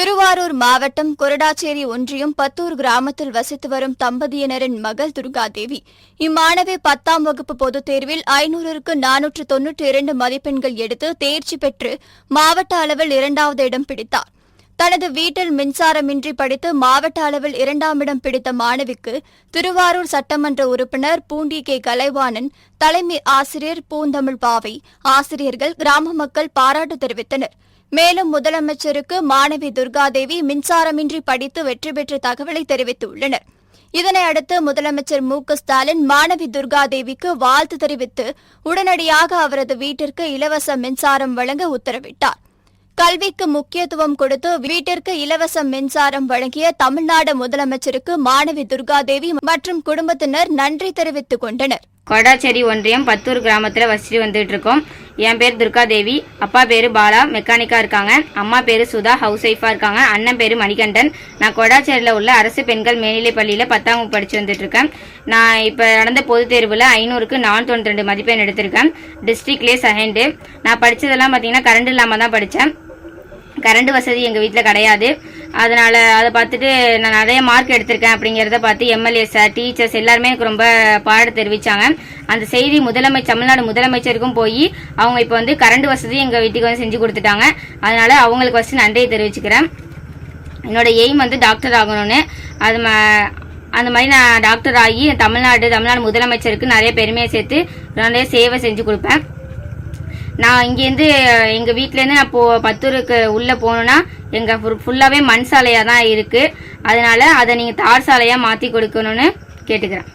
திருவாரூர் மாவட்டம் கொரடாச்சேரி ஒன்றியம் பத்தூர் கிராமத்தில் வசித்து வரும் தம்பதியினரின் மகள் துர்காதேவி. இம்மாணவி பத்தாம் வகுப்பு பொதுத் தேர்வில் ஐநூறுக்கு நானூற்று தொன்னூற்றி இரண்டு மதிப்பெண்கள் எடுத்து தேர்ச்சி பெற்று மாவட்ட அளவில் இரண்டாவது இடம் பிடித்தார். தனது வீட்டில் மின்சாரமின்றி படித்து மாவட்ட அளவில் இரண்டாம் இடம் பிடித்த மாணவிக்கு திருவாரூர் சட்டமன்ற உறுப்பினர் பூண்டி கே. கலைவாணன் தலைமை ஆசிரியர் பூந்தமிழ் பாவை ஆசிரியர்கள் கிராம மக்கள் பாராட்டு தெரிவித்தனர். மேலும் முதலமைச்சருக்கு மாணவி துர்காதேவி மின்சாரமின்றி படித்து வெற்றி பெற்ற தகவலை தெரிவித்துள்ளனர். இதனை அடுத்து முதலமைச்சர் மு க ஸ்டாலின் மாணவி துர்காதேவிக்கு வாழ்த்து தெரிவித்து உடனடியாக அவரது வீட்டிற்கு இலவச மின்சாரம் வழங்க உத்தரவிட்டார். கல்விக்கு முக்கியத்துவம் கொடுத்து வீட்டிற்கு இலவச மின்சாரம் வழங்கிய தமிழ்நாடு முதலமைச்சருக்கு மாணவி துர்காதேவி மற்றும் குடும்பத்தினர் நன்றி தெரிவித்துக் கொண்டனர். கொடாச்சேரி ஒன்றியம் பத்தூர் கிராமத்தில் வசதி வந்துட்டு இருக்கோம். என் பேர் துர்காதேவி அப்பா பேர் பாலா மெக்கானிக்காக இருக்காங்க. அம்மா பேர் சுதா ஹவுஸ் ஒய்ஃபாக இருக்காங்க. அண்ணன் பேர் மணிகண்டன். நான் கொடாச்சேரியில் உள்ள அரசு பெண்கள் மேல்நிலைப் பள்ளியில் பத்தாம் வகுப்பு வந்துட்டுருக்கேன். நான் இப்போ நடந்த பொதுத் தேர்வில் ஐநூறுக்கு நான் தொண்ணூற்றி ரெண்டு மதிப்பெண் எடுத்திருக்கேன். டிஸ்ட்ரிக்ட்லேயே செகண்டு நான் படித்ததெல்லாம் பார்த்தீங்கன்னா கரண்ட் இல்லாமல் தான் படித்தேன் கரண்ட் வசதி எங்கள் வீட்டில் கிடையாது. அதனால் அதை பார்த்துட்டு நான் நிறைய மார்க் எடுத்திருக்கேன் அப்படிங்கிறத பார்த்து எம்எல்ஏ சார் டீச்சர்ஸ் எல்லாருமே எனக்கு ரொம்ப பாராட்டு தெரிவித்தாங்க அந்த செய்தி முதலமைச்சர் தமிழ்நாடு முதலமைச்சருக்கும் போய் அவங்க இப்போ வந்து கரண்ட் வசதி எங்கள் வீட்டுக்கு வந்து செஞ்சு கொடுத்துட்டாங்க. அதனால் அவங்களுக்கு ஃபஸ்ட்டு நன்றியை தெரிவிச்சுக்கிறேன். என்னோட எய்ம் வந்து டாக்டர் ஆகணும்னு. அது ம- அந்த மாதிரி நான் டாக்டர் ஆகி தமிழ்நாடு தமிழ்நாடு முதலமைச்சருக்கு நிறைய பெருமையை சேர்த்து நிறைய சேவை செஞ்சு கொடுப்பேன். நான் இங்கேருந்து எங்கள் வீட்டிலேருந்து நான் போ பத்தூருக்கு உள்ளே போகணுன்னா எங்கள் ஃபுல்லாகவே மண் சாலையாக தான் இருக்குது அதனால அதை நீங்கள் தார் சாலையாக மாற்றி கொடுக்கணும்னு கேட்டுக்கிறேன்.